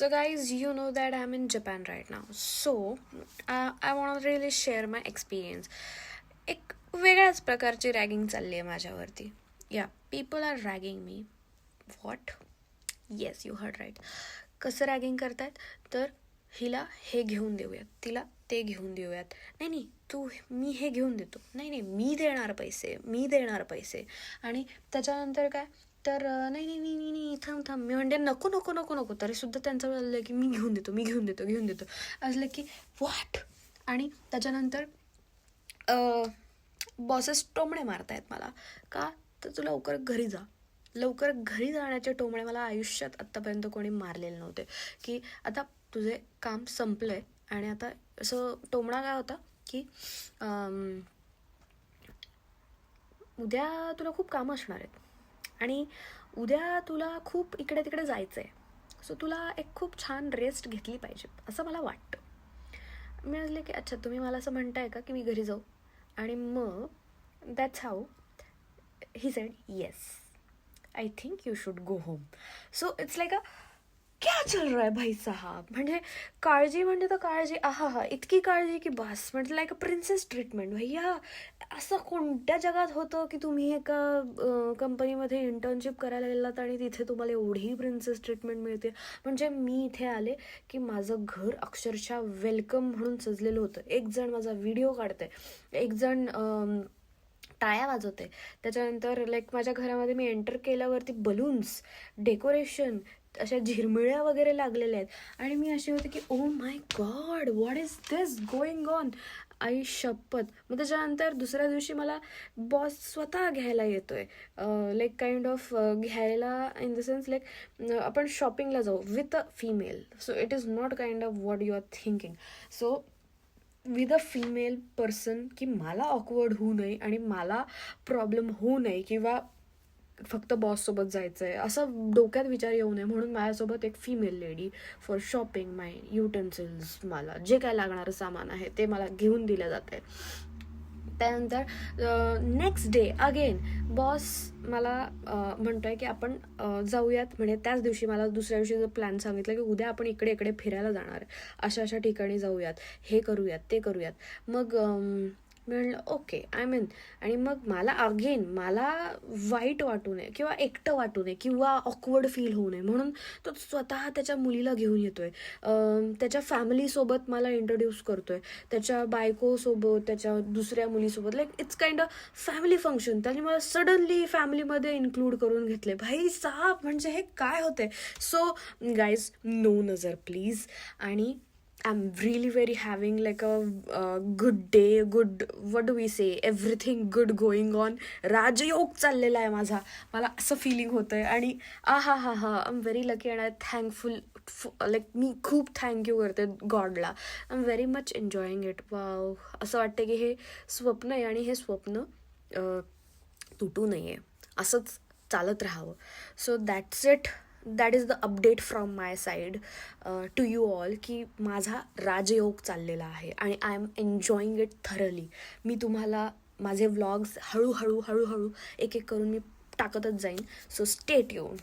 So, guys, you know that I'm in Japan right now. So, uh, I want to really share my experience. एक वेगळ्याच प्रकारची ragging चालली आहे माझ्यावरती. या people are ragging me what yes you heard right कसं ragging करतात? तर हिला हे घेऊन देऊयात. तिला ते घेऊन देऊयात. नाही नाही तू मी हे घेऊन देतो. नाही नाही मी देणार पैसे मी देणार पैसे. आणि त्याच्यानंतर काय? तर नाही नाही नाही नाही नाही थांब थांब. मी म्हणते नको नको नको नको. तरी सुद्धा त्यांचं बोललं की मी घेऊन देतो मी घेऊन देतो घेऊन देतो. असलं की वाट आणि त्याच्यानंतर बॉसेस टोमणे मारतायत मला. का? तर तू लवकर घरी जा. लवकर घरी जाण्याचे टोमणे मला आयुष्यात आत्तापर्यंत कोणी मारलेले नव्हते. की आता तुझे काम संपलं आहे आणि आता असं टोमणा काय होता की उद्या तुला खूप कामं असणार आहेत. आणि उद्या तुला खूप इकडे तिकडे जायचं आहे सो तुला एक खूप छान रेस्ट घेतली पाहिजे असं मला वाटतं. मी असले की अच्छा तुम्ही मला असं म्हणताय का की मी घरी जाऊ? आणि मग that's how he said yes I think you should go home so it's like a क्या चल रहा है भाई साहब? म्हणजे काळजी म्हणजे तर काळजी आहा हा इतकी काळजी की बस. म्हणजे लाईक अ प्रिन्सेस ट्रीटमेंट भैया असं कोणत्या जगात होतं की तुम्ही एका कंपनीमध्ये इंटर्नशिप करायला गेलात आणि तिथे तुम्हाला एवढी प्रिन्सेस ट्रीटमेंट मिळते? म्हणजे मी इथे आले की माझं घर अक्षरशः वेलकम म्हणून सजलेलं होतं. एक जण माझा व्हिडिओ काढतंय. एक जण टाळ्या वाजवते त्याच्यानंतर लाईक माझ्या घरामध्ये मी एंटर केल्यावरती बलून्स डेकोरेशन अशा झिरमिळ्या वगैरे लागलेल्या आहेत. आणि मी अशी होते की ओ my God what is this going on आई शपथ. मग त्याच्यानंतर दुसऱ्या दिवशी मला बॉस स्वतः घ्यायला येतो आहे लाईक काइंड ऑफ घ्यायला इन द सेन्स लाईक आपण शॉपिंगला जाऊ with a female so it is not kind of what you are thinking so with a female person की मला ऑकवर्ड होऊ नये आणि मला प्रॉब्लेम होऊ नये किंवा फक्त बॉससोबत जायचं आहे असं डोक्यात विचार येऊ नये. म्हणून माझ्यासोबत एक female lady for shopping my utensils मला. जे काय लागणारं सामान आहे ते मला घेऊन दिलं जातं आहे त्यानंतर नेक्स्ट डे अगेन बॉस मला म्हणतो म्हणतोय की आपण जाऊयात. म्हणजे त्याच दिवशी मला दुसऱ्या दिवशी प्लॅन सांगितलं की उद्या आपण इकडे इकडे फिरायला जाणार. आहे अशा अशा ठिकाणी जाऊयात. हे करूयात ते करूयात. मग मी म्हणलं ओके आय मीन. आणि मग मला अगेन मला वाईट वाटू नये किंवा एकटं वाटू नये किंवा ऑकवर्ड फील होऊ नये. म्हणून तो स्वतः त्याच्या मुलीला घेऊन येतोय. त्याच्या फॅमिलीसोबत मला इंट्रोड्यूस करतोय. त्याच्या बायकोसोबत त्याच्या दुसऱ्या मुलीसोबत. Like it's kind a family function त्याने मला सडनली फॅमिलीमध्ये इन्क्लूड करून घेतले भाई साहब म्हणजे हे काय होते सो गाईज नो नजर प्लीज आणि I'm really very very like like a good day good what do we say everything good going on राजयोग चाललेला आहे माझा. मला असं फिलिंग होतं आहे आणि आ हा हा हा I am very lucky and I thankful like मी खूप थँक्यू करते गॉडला I am very much enjoying it wow असं वाटतं की हे स्वप्न आहे आणि हे स्वप्न तुटू तुटू नये. असंच चालत राहावं. So that's it that is the update from my side to you all की माझा राजयोग चाललेला आहे आणि I am enjoying it thoroughly मी तुम्हाला माझे व्लॉग्स हळूहळू हळूहळू एक एक करून मी टाकतच जाईन. सो स्टेट येऊन